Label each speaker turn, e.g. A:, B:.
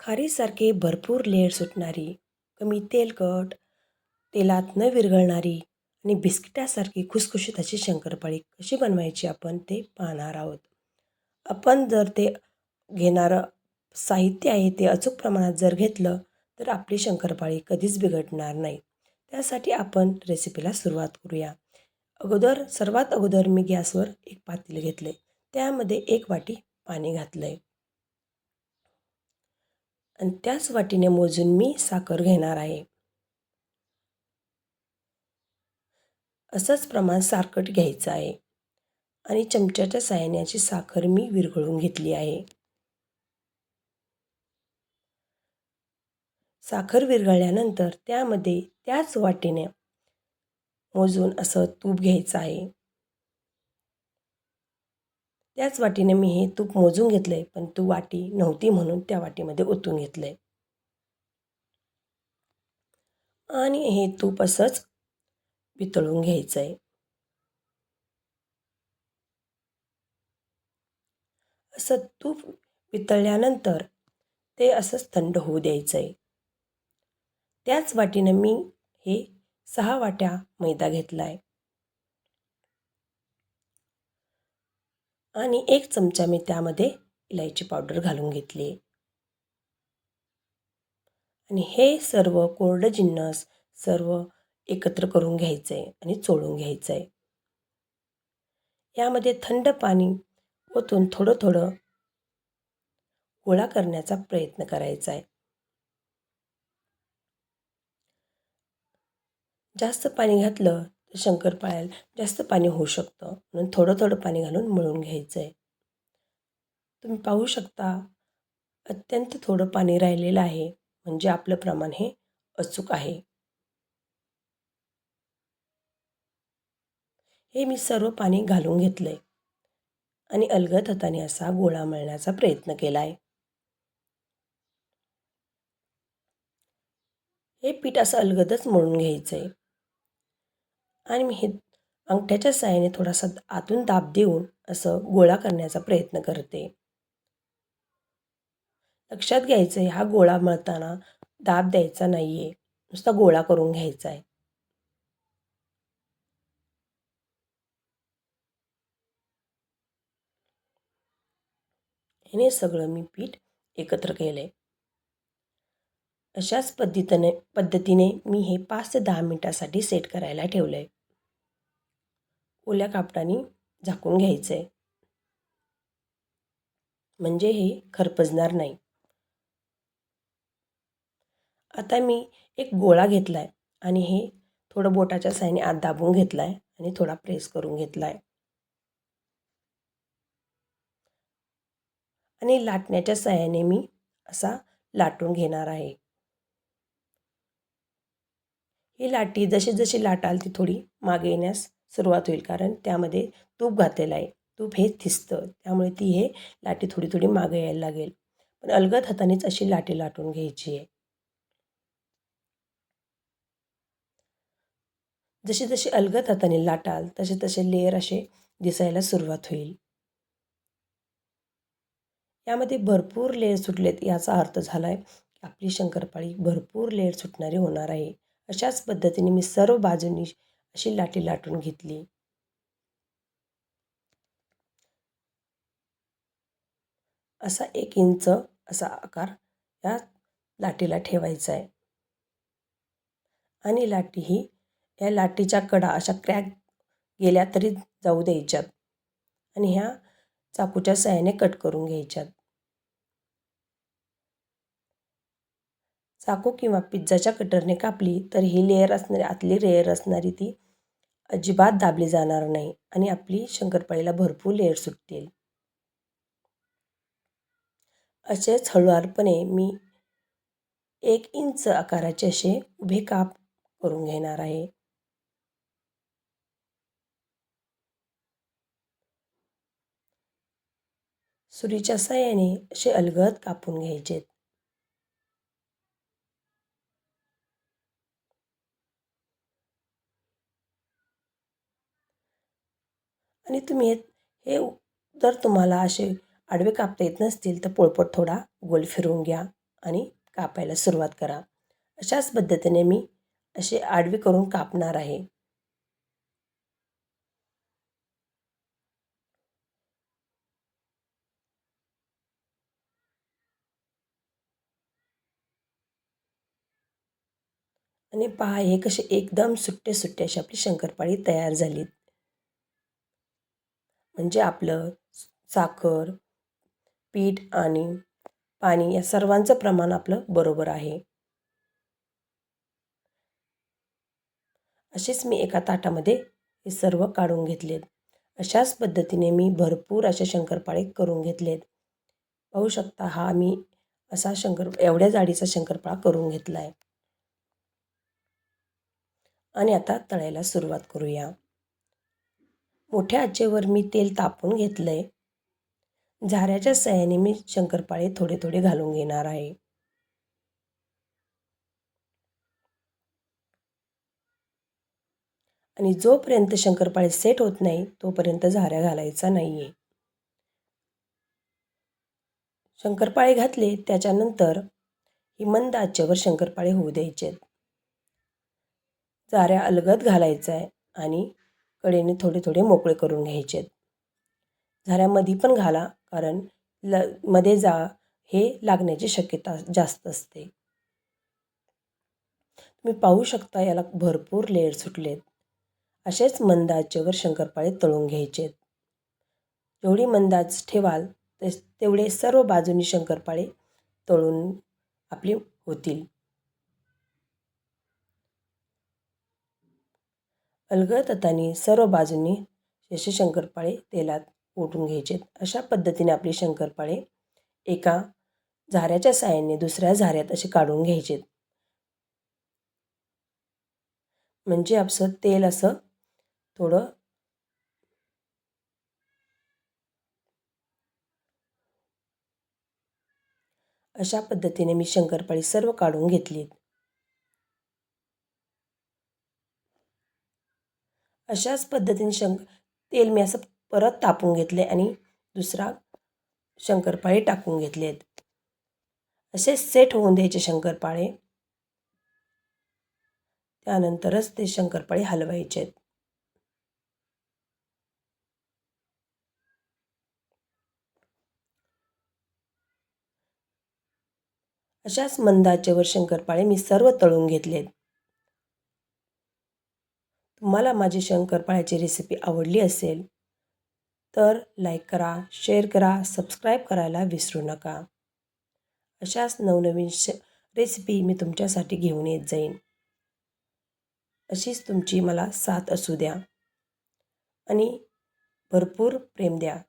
A: खारीसारखे भरपूर लेअर सुटणारी कमी तेलकट तेलात न विरघळणारी आणि बिस्किटासारखी खुसखुशीत अशी शंकरपाळी कशी बनवायची आपण ते पाहणार आहोत. आपण जर ते घेणारं साहित्य आहे ते अचूक प्रमाणात जर घेतलं तर आपली शंकरपाळी कधीच बिघडणार नाही. त्यासाठी आपण रेसिपीला सुरुवात करूया. अगोदर सर्वात अगोदर मी गॅसवर एक पातेलं घेतले त्यामध्ये एक वाटी पाणी घातलं आहे आणि त्याच वाटीने मोजून मी साखर घेणार आहे. असंच प्रमाण सारखट घ्यायचं आहे आणि चमच्याच्या साहाय्याने साखर मी विरघळून घेतली आहे. साखर विरघळल्यानंतर त्यामध्ये त्याच वाटीने मोजून असं तूप घ्यायचं आहे. त्याच वाटीने मी हे तूप मोजून घेतलं आहे पण तू वाटी नव्हती म्हणून त्या वाटीमध्ये ओतून घेतलं आहे आणि हे तूप असंच वितळून घ्यायचं आहे असं तूप वितळल्यानंतर ते असंच थंड होऊ द्यायचं आहे त्याच वाटीनं मी हे सहा वाट्या मैदा घेतला आहे आणि एक चमचा मी त्यामध्ये इलायची पावडर घालून घेतली. आणि हे सर्व कोरडं जिन्नस सर्व एकत्र करून घ्यायचं आहे आणि चोळून घ्यायचं आहे यामध्ये थंड पाणी ओतून थोडं थोडं गोळा करण्याचा प्रयत्न करायचा आहे जास्त पाणी घातलं तर शंकरपाळ्याला जास्त पाणी होऊ शकतं म्हणून थोडं थोडं पाणी घालून मळून घ्यायचं आहे तुम्ही पाहू शकता अत्यंत थोडं पाणी राहिलेलं आहे म्हणजे आपलं प्रमाण हे अचूक आहे. हे मी सर्व पाणी घालून घेतलं आहे आणि अलगद हाताने असा गोळा मळण्याचा प्रयत्न केला आहे हे पीठ असं अलगदच मळून घ्यायचं आहे आणि मी हे अंगठ्याच्या साह्याने थोडासा आतून दाब देऊन असं गोळा करण्याचा प्रयत्न करते. लक्षात घ्यायचं आहे हा गोळा मळताना दाब द्यायचा नाही आहे नुसता गोळा करून घ्यायचा आहे याने सगळं मी पीठ एकत्र केलं आहे अशाच पद्धतीने पद्धतीने मी हे पाच ते दहा मिनटासाठी सेट करायला ठेवलं आहे ओल्या कापडाने झाकून घ्यायचं आहे म्हणजे हे खरपजणार नाही. आता मी एक गोळा घेतला आहे आणि हे थोडं बोटाच्या साईने आत दाबून घेतला आहे आणि थोडा प्रेस करून घेतला आहे आणि लाटण्याच्या साह्याने मी असा लाटून घेणार आहे. ही लाटी जशी जशी लाटाल ती थोडी मागे येण्यास सुरुवात होईल कारण त्यामध्ये तूप घातलेलं आहे. तूप हे थिसतं त्यामुळे ती हे लाटी थोडी थोडी मागे यायला लागेल. पण अलगद हातानेच अशी लाटी लाटून घ्यायची आहे. जशी जशी अलगद हाताने लाटाल तसे तसे लेअर असे दिसायला सुरुवात होईल. यामध्ये भरपूर लेअर सुटलेत याचा अर्थ झाला आहे की आपली शंकरपाळी भरपूर लेअर सुटणारी होणार आहे. अशाच पद्धतीने मी सर्व बाजूंनी अशी लाटी लाटून घेतली. असा एक इंच असा आकार या लाटीला ठेवायचा आहे आणि लाटी ही या लाटीच्या कडा अशा क्रॅक गेल्या तरी जाऊ द्यायच्यात. आणि ह्या चाकूच्या साह्याने कट करून घ्यायच्यात. चाकू किंवा पिझ्झाच्या कटरने कापली तर ही लेअर असणारी आतली लेअर असणारी ती अजिबात दाबली जाणार नाही आणि आपली शंकरपाळीला भरपूर लेअर सुटतील. असेच हळुवारपणे मी एक इंच आकाराचे असे उभे काप करून घेणार आहे. सुरीच्या साह्याने असे अलगद कापून घ्यायचेत. आणि तुम्ही हे जर तुम्हाला असे आडवे कापता येत नसतील तर पोळपट थोडा गोल फिरवून घ्या आणि कापायला सुरुवात करा. अशाच पद्धतीने मी असे आडवे करून कापणार आहे. आणि पहा हे कसे एकदम सुट्टे सुट्टे अशी आपली शंकरपाळी तयार झालीत. म्हणजे आपलं साखर पीठ आणि पाणी या सर्वांचं प्रमाण आपलं बरोबर आहे. असेच मी एका ताटामध्ये हे सर्व काढून घेतलेत. अशाच पद्धतीने मी भरपूर असे शंकरपाळे करून घेतलेत. पाहू शकता हा मी असा शंकर एवढ्या जाडीचा शंकरपाळा करून घेतला आहे आणि आता तळायला सुरुवात करूया. मोठ्या आचेवर मी तेल तापून घेतलं आहे झाऱ्याच्या सहाय्याने मी शंकरपाळे थोडे थोडे घालून घेणार आहे. आणि जोपर्यंत शंकरपाळे सेट होत नाही तोपर्यंत झाऱ्या घालायचा नाही आहे शंकरपाळे घातले त्याच्यानंतर ही मंद आचेवर शंकरपाळे होऊ द्यायचे आहेत झाऱ्या अलगद घालायचा आहे आणि कडेने थोडे थोडे मोकळे करून घ्यायचे झाऱ्यामध्ये पण घाला कारण ल मध्ये जा हे लागण्याची शक्यता जास्त असते. तुम्ही पाहू शकता याला भरपूर लेअर सुटलेत. असेच मंदाचेवर शंकरपाळे तळून घ्यायचेत. जेवढी मंदाज ठेवाल तेवढे सर्व बाजूनी शंकरपाळे तळून आपले होतील. अलगद सर्व बाजूंनी जसे शंकरपाळे तेलात ओतून घ्यायचे. अशा पद्धतीने आपले शंकरपाळे एका झाऱ्याच्या साह्याने दुसऱ्या झाऱ्यात असे काढून घ्यायचे. म्हणजे आपसं तेल असं थोडं अशा पद्धतीने मी शंकरपाळी सर्व काढून घेतलीत. अशाच पद्धतीने शंक तेल मी असं परत तापून घेतले आणि दुसरा शंकरपाळे टाकून घेतलेत. असे सेट होऊन द्यायचे शंकरपाळे. त्यानंतरच ते शंकरपाळे हलवायचे. आहेत अशाच मंदाचेवर शंकरपाळे मी सर्व तळून घेतलेत. तुम्हाला माझी शंकरपाळ्याची रेसिपी आवडली असेल तर लाईक करा शेअर करा सबस्क्राईब करायला विसरू नका. अशाच नवनवीन श रेसिपी मी तुमच्यासाठी घेऊन येत जाईन. अशीच तुमची मला साथ असू द्या. आणि भरपूर प्रेम द्या.